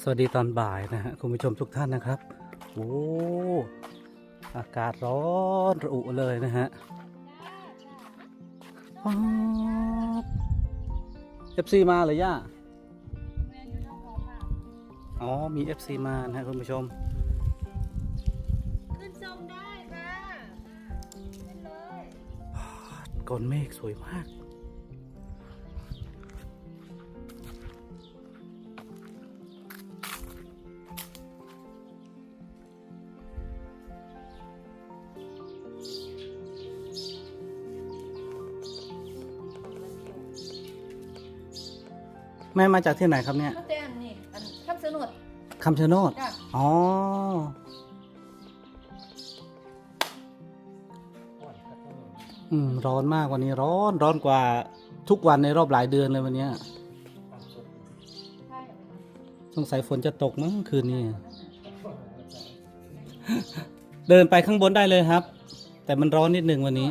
สวัสดีตอนบ่ายนะฮะคุณผู้ชมทุกท่านนะครับ โอ้อากาศร้อนระอุเลยนะฮะป๊าบเอฟซีมาเลยย่าอ๋อ มี FC มานะฮะคุณผู้ชม ขึ้นชมได้ค่ะ ขึ้นเลยก้อนเมฆสวยมาก แม่มาจากที่ไหนครับเนี่ยมาแต่อันนี้อันคำสนุดคำชะโนด จ้ะอ๋อ อืม ร้อนมากวันนี้ร้อนร้อนกว่าทุกวันในรอบหลายเดือนเลยวันเนี้ยใช่สงสัยฝนจะตกมั้งคืนนี้ เดินไปข้างบนได้เลยครับ แต่มันร้อนนิดหนึ่งวันนี้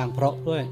ดังเพราะด้วย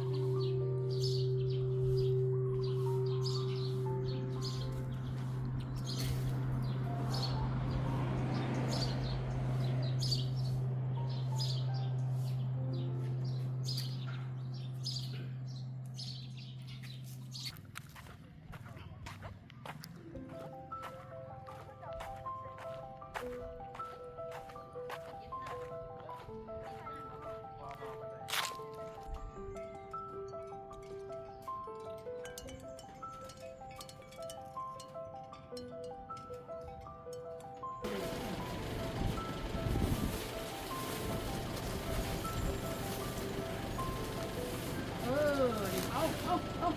เออเอาเอาเอา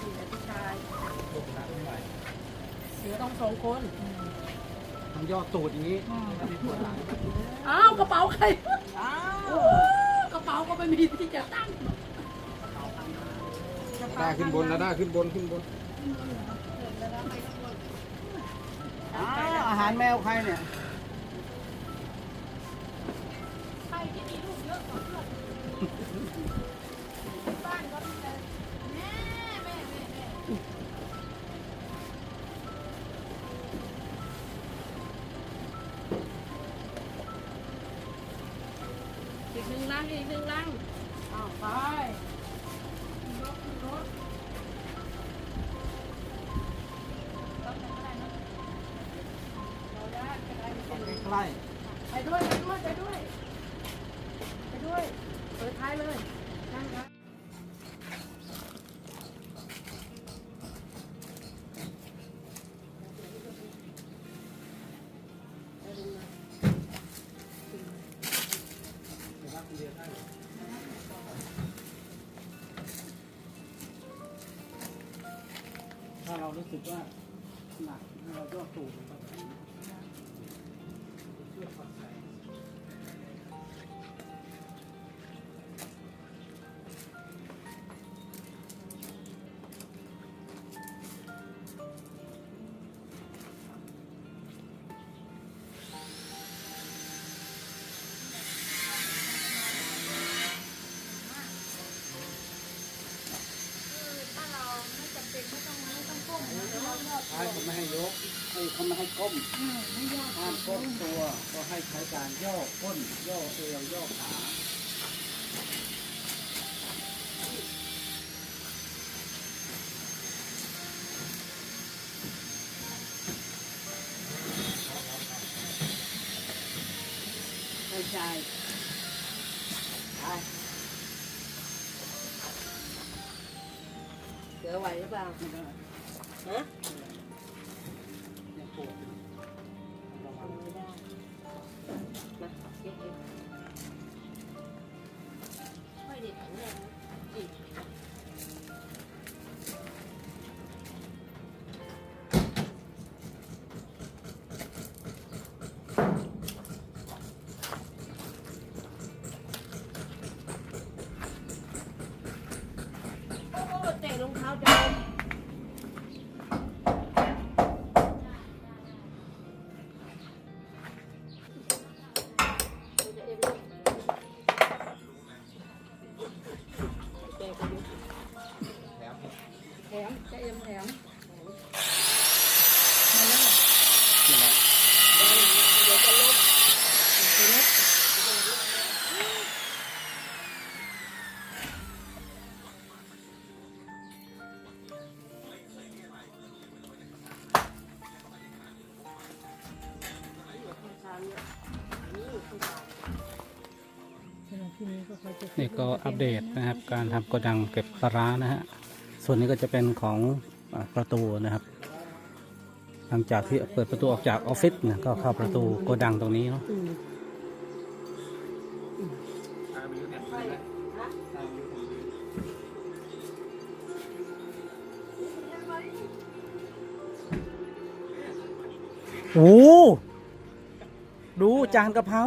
นี่แหละพี่ชายเสือต้องสองคนทำยอดตูดอย่างนี้อ้าวกระเป๋าใคร อ้าวก ระเป๋าก็ไม่มีที่จะตั้งได้ขึ้นบนแล้วได้ขึ้นบนขึ้นบนอาหารแมวใครเนี่ย อีกหนึ่งลัง สึกว่าหนักเรายอดตูดลง ให้เอ้ยเขาไม่ให้ก้มห้ามก้มตัวก็ให้ใช้การย่อก้น ย่อเอวย่อขาไม่ใช่ไปเสือไหวหรือเปล่าฮะ ระวังไม่ได้มาเก็บเก็บไม่ได้แข็งแรง การทำโกดังเก็บปลาร้านะฮะ ส่วนนี้ก็จะเป็นของอาประตูนะครับ หลังจากที่เปิดประตูออกจากออฟฟิศนะก็เข้าประตูโกดังตรงนี้เนาะอืมตามอยู่เนี่ยไปฮะตามอยู่เนี่ยโอ้ดูจานกะเพรา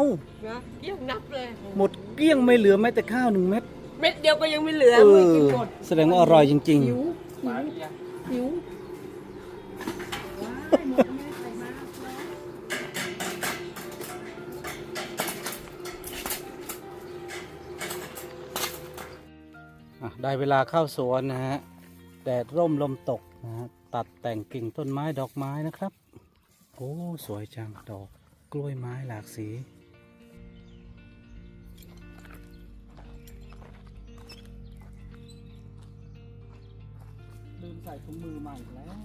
นะยังนับเลย หมดเกลี้ยงไม่เหลือแม้แต่ข้าวหนึ่งเม็ด เม็ดเดียวก็ยังไม่เหลือเอไม่กินอหมดแสดงว่าอร่อยจริง หิวปลาที่ยังหิวว้ายหมดแม่ใส่มาแล้วๆอะได้เวลาเข้าสวนนะฮะ แดดร่มลมตกนะฮะ ตัดแต่งกิ่งต้นไม้ดอกไม้นะครับ โอ้ สวยจัง ดอกกล้วยไม้หลากสี ส่ถุงมือใหม่แล้ว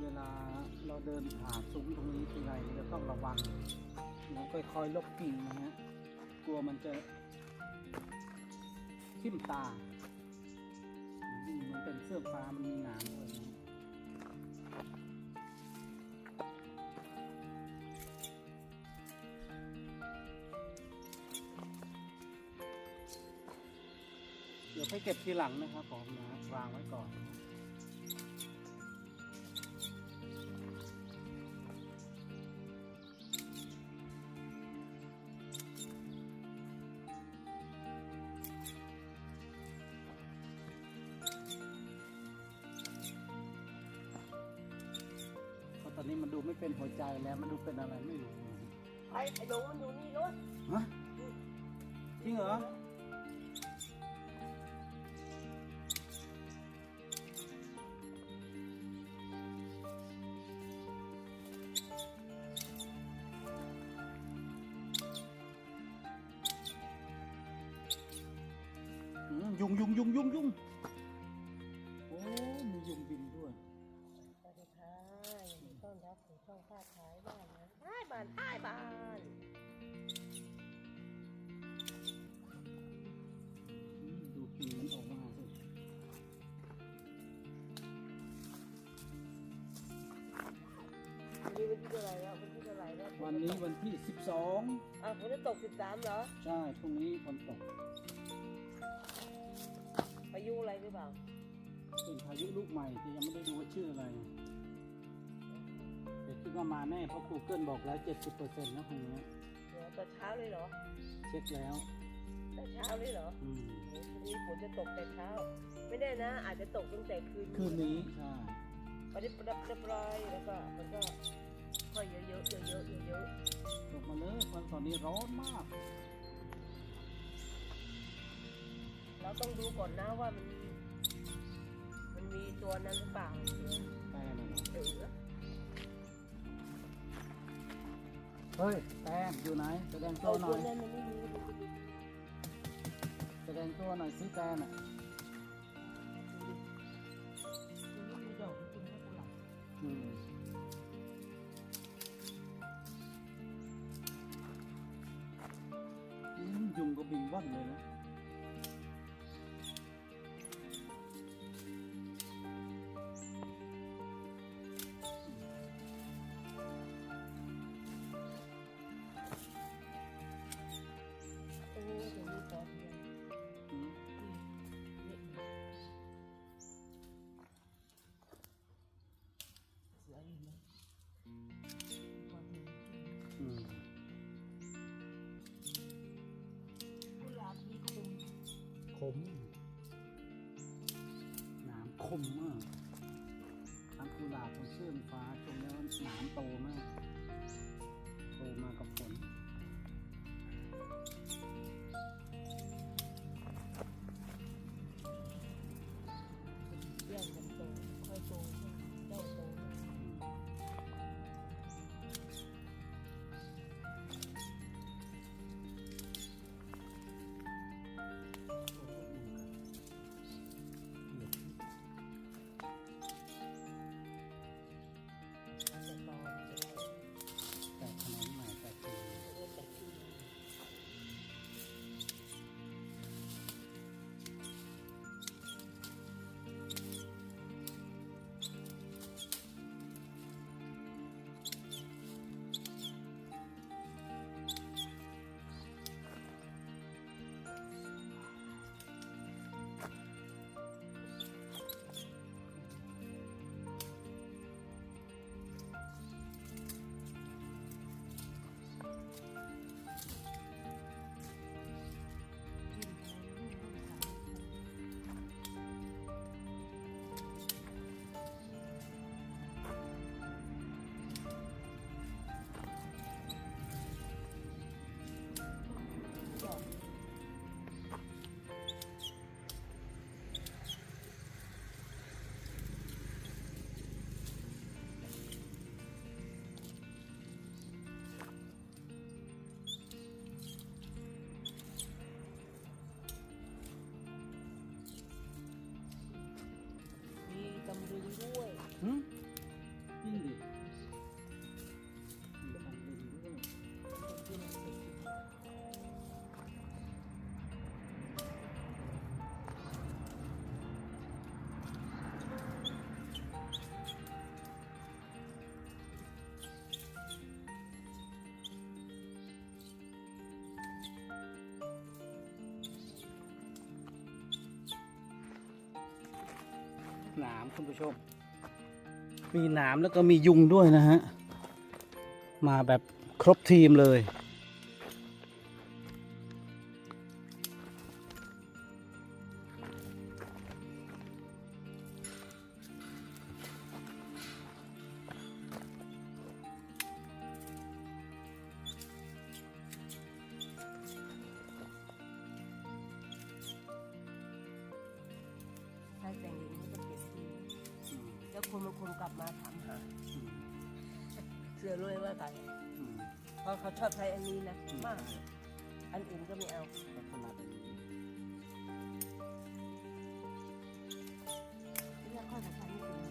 เวลาเราเดินผ่านซุ้มตรงนี้ทีไรเราต้องระวังนะค่อยๆลบกิ่งนะฮะ กลัวมันจะทิ่มตามันเป็นเสื้อฟ้ามันมีหนามเลย ดี๋ยวไปเก็บทีหลังนะครับผมนะวางไว้ก่อนนะเพราะตอนนี้มันดูไม่เป็นหัวใจแล้วมันดูเป็นอะไรไม่รู้ไอ้ไอ้หลงมันอยู่นี่รถฮะจริงเหรอ ยุงยุงยุงยุงยุงโอ้ มียุงบินด้วย สวัสดีค่ะยินดีต้อนรับสู่ช่องฟ้าท้ายบ้านนะท้ายบ้านท้ายบ้านอืมดูกิ่งมันออกมาสิวันนี้วันที่เท่าไหร่แล้ววันที่เท่าไหร่แล้ววันนี้วันที่ 12 อะฝนจะตกสิบสามเหรอ ใช่พรุ่งนี้ฝนตกพา ยุอะไรหรือเปล่าเป็นพายุลูกใหม่แต่ยังไม่ได้ดูว่าชื่ออะไรแต่คิดว่ามาแน่เพราะ Google บอกแล้ว 70%นะพรุ่งนี้เดี๋ยวตอนเช้าเลยเหรอเช็คแล้วตอนเช้าเลยเหรออืมโอ้พรุ่งนี้ฝนจะตกแต่เช้า ไม่แน่นะ อาจจะตกตั้งแต่คืนคืนนี้ใช่ประดิบประดับเรียบร้อยแล้วก็มันก็ค่อยเยอะๆเยอะๆเยอะๆเยอะตกมาเลยวันตอนนี้ร้อนมาก เราต้องดูก่อนนะว่ามัน มันมีตัวนั้นหรือเปล่าเสือแต่นั่นน่ะเสือเฮ้ยแต้มอยู่ไหนแสดงตัเอาวหน่ตัอวย นั้นมันไม่มี แสดงตัวหน่อยสิแต้มอะ กุหลาบมีคมขมหนามคมมากทั้งกุหลาบของเชื่อมฟ้าชมแล้วหนามโตมาก โตมากับามคุณผู้ชม มีหนามแล้วก็มียุงด้วยนะฮะ มาแบบครบทีมเลย คนบางคนกลับมาถามหาเสือรวยว่ากันเพราะเขาชอบใช้อันนี้นะมาก อันอื่นก็ไม่เอา ลักษณะแบบนี้เรียกข้อสำคัญที่สุด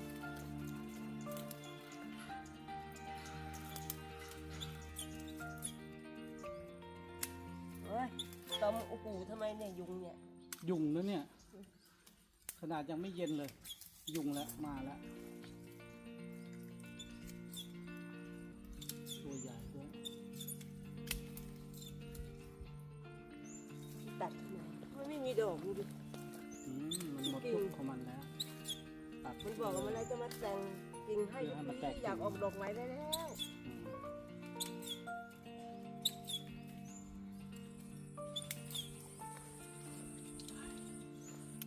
เฮ้ยตอมโอ้โหทำไมเนี่ยยุงเนี่ย ยุงนะเนี่ย ขนาดยังไม่เย็นเลย ยุงแล้วมาแล้วตัว มันไม่มีดอกดูดิอืมมันหมดยุคของมันแล้วตัดมันบอกว่ามันอะไรจะมาแต่งกิ่งให้เดี๋ยวให้มันแตกพี่อยากออกดอกไม้ได้แล้วอืม